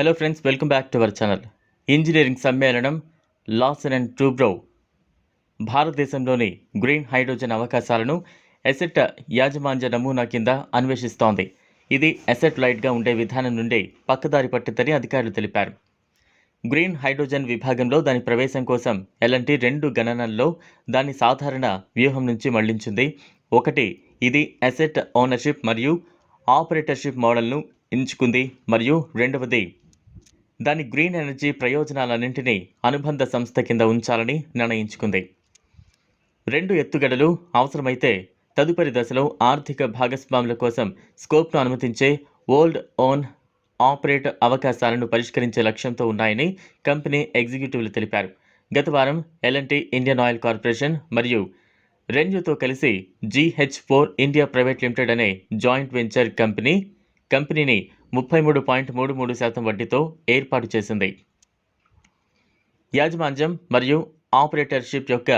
Hello friends welcome back to our channel engineering సమ్మేళనం Larsen and Toubro భారతదేశంలోని green hydrogen అవకాశాలను asset యాజమాన్య నమూనా కింద అన్వేషిస్తోంది. ఇది ఎసెట్ లైట్గా ఉండే విధానం నుండి పక్కదారి పట్టిందని అధికారులు తెలిపారు. గ్రీన్ హైడ్రోజన్ విభాగంలో దాని ప్రవేశం కోసం ఎలాంటి రెండు గణనల్లో దాని సాధారణ వ్యూహం నుంచి మళ్ళించింది. ఒకటి ఇది అసెట్ ఓనర్షిప్ మరియు ఆపరేటర్షిప్ మోడల్ను ఎంచుకుంది. మరియు రెండవది దాని గ్రీన్ ఎనర్జీ ప్రయోజనాలన్నింటినీ అనుబంధ సంస్థ కింద ఉంచాలని నిర్ణయించుకుంది. రెండు ఎత్తుగడలు అవసరమైతే తదుపరి దశలో ఆర్థిక భాగస్వాముల కోసం స్కోప్ను అనుమతించే ఓల్డ్ ఓన్ ఆపరేట్ అవకాశాలను పరిష్కరించే లక్ష్యంతో ఉన్నాయని కంపెనీ ఎగ్జిక్యూటివ్లు తెలిపారు. గత వారం ఎల్ఎన్టీ ఇండియన్ ఆయిల్ కార్పొరేషన్ మరియు రెన్యూతో కలిసి GH four India private limited అనే జాయింట్ వెంచర్ కంపెనీ కంపెనీని ముప్పై మూడు పాయింట్ మూడు మూడు శాతం వడ్డీతో ఏర్పాటు చేసింది. యాజమాన్యం మరియు ఆపరేటర్షిప్ యొక్క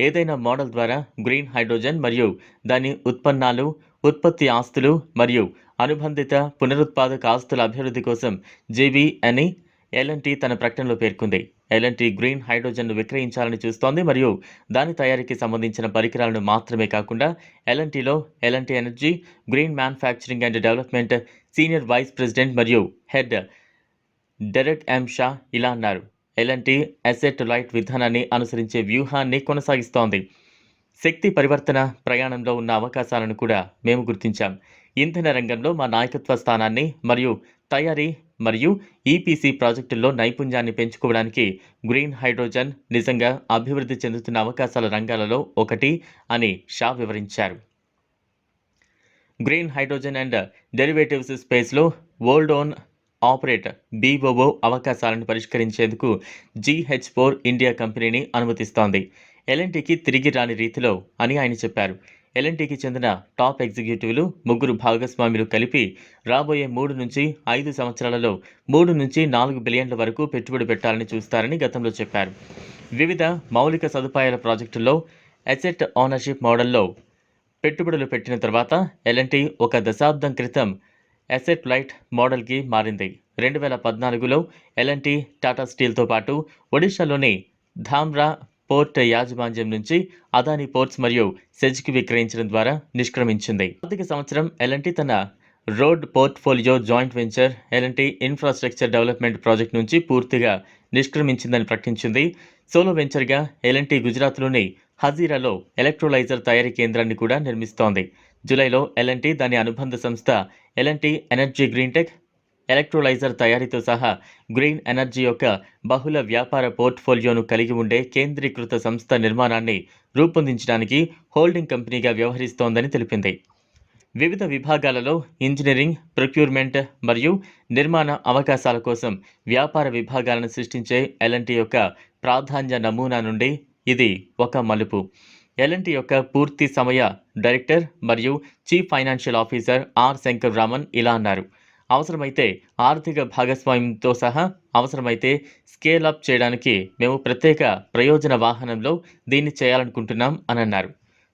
ఏదైనా మోడల్ ద్వారా గ్రీన్ హైడ్రోజన్ మరియు దాని ఉత్పన్నాలు ఉత్పత్తి ఆస్తులు మరియు అనుబంధిత పునరుత్పాదక ఆస్తుల అభివృద్ధి కోసం జేబీ అని ఎల్ఎన్టీ తన ప్రకటనలో పేర్కొంది. ఎల్ఎన్టీ గ్రీన్ హైడ్రోజన్ను విక్రయించాలని చూస్తోంది మరియు దాని తయారీకి సంబంధించిన పరికరాలను మాత్రమే కాకుండా ఎల్ఎన్టీలో LNT energy green manufacturing and development senior vice president మరియు హెడ్ డెరెక్ ఎం షా ఇలా అన్నారు. ఎల్ఎన్టీ అసెట్ లైట్ విధానాన్ని అనుసరించే వ్యూహాన్ని కొనసాగిస్తోంది. శక్తి పరివర్తన ప్రయాణంలో ఉన్న అవకాశాలను కూడా మేము గుర్తించాం. ఇంధన రంగంలో మా నాయకత్వ స్థానాన్ని మరియు తయారీ మరియు ఈపీసీ ప్రాజెక్టుల్లో నైపుణ్యాన్ని పెంచుకోవడానికి గ్రీన్ హైడ్రోజన్ నిజంగా అభివృద్ధి చెందుతున్న అవకాశాల రంగాలలో ఒకటి అని షా వివరించారు. గ్రీన్ హైడ్రోజన్ అండ్ డెరివేటివ్స్ స్పేస్లో వరల్డ్ ఓన్ ఆపరేట్ బీఓఓ అవకాశాలను పరిష్కరించేందుకు జీహెచ్ ఫోర్ ఇండియా కంపెనీని అనుమతిస్తోంది. ఎల్ఎన్టీకి తిరిగి రాని రీతిలో అని ఆయన చెప్పారు. ఎల్ఎన్టీకి చెందిన టాప్ ఎగ్జిక్యూటివ్లు ముగ్గురు భాగస్వాములు కలిపి రాబోయే మూడు నుంచి ఐదు సంవత్సరాలలో మూడు నుంచి నాలుగు బిలియన్ల వరకు పెట్టుబడి పెట్టాలని చూస్తారని గతంలో చెప్పారు. వివిధ మౌలిక సదుపాయాల ప్రాజెక్టుల్లో అసెట్ ఓనర్షిప్ మోడల్లో పెట్టుబడులు పెట్టిన తర్వాత ఎల్ఎన్టీ ఒక దశాబ్దం క్రితం అసెట్ లైట్ మోడల్కి మారింది. రెండు వేల పద్నాలుగులో ఎల్ఎన్టీ టాటా స్టీల్తో పాటు ఒడిశాలోని ధామ్రా పోర్ట్ యాజమాన్యం నుంచి అదాని పోర్ట్స్ మరియు సెజ్కి విక్రయించడం ద్వారా నిష్క్రమించింది. ఆర్థిక సంవత్సరం ఎలాంటి తన రోడ్ పోర్ట్ఫోలియో జాయింట్ వెంచర్ ఎలాంటి ఇన్ఫ్రాస్ట్రక్చర్ డెవలప్మెంట్ ప్రాజెక్ట్ నుంచి పూర్తిగా నిష్క్రమించిందని ప్రకటించింది. సోలో వెంచర్గా ఎల్ఎన్టీ గుజరాత్లోని హజీరాలో ఎలక్ట్రోలైజర్ తయారీ కేంద్రాన్ని కూడా నిర్మిస్తోంది. జూలైలో ఎల్ఎన్టీ దాని అనుబంధ సంస్థ ఎలాంటి ఎనర్జీ గ్రీన్ టెక్ ఎలక్ట్రోలైజర్ తయారీతో సహా గ్రీన్ ఎనర్జీ యొక్క బహుళ వ్యాపార పోర్ట్ఫోలియోను కలిగి ఉండే కేంద్రీకృత సంస్థ నిర్మాణాన్ని రూపొందించడానికి హోల్డింగ్ కంపెనీగా వ్యవహరిస్తోందని తెలిపింది. వివిధ విభాగాలలో ఇంజనీరింగ్ ప్రొక్యూర్మెంట్ మరియు నిర్మాణ అవకాశాల కోసం వ్యాపార విభాగాలను సృష్టించే ఎల్ఎన్టీ యొక్క ప్రాధాన్య నమూనా నుండి ఇది ఒక మలుపు. ఎల్ఎన్టీ యొక్క పూర్తి సమయ డైరెక్టర్ మరియు chief financial officer R Shankar Raman ఇలా అన్నారు. అవసరమైతే ఆర్థిక భాగస్వామ్యంతో సహా అవసరమైతే స్కేల్ అప్ చేయడానికి మేము ప్రత్యేక ప్రయోజన వాహనంలో దీన్ని చేయాలనుకుంటున్నాం అని అన్నారు.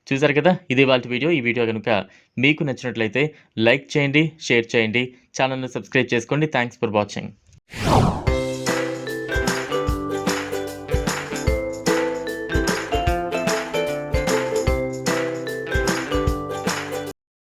చూసారు కదా? ఇది వాళ్ళ వీడియో. ఈ వీడియో కనుక మీకు నచ్చినట్లయితే లైక్ చేయండి షేర్ చేయండి ఛానల్ను సబ్స్క్రైబ్ చేసుకోండి. Thanks for watching.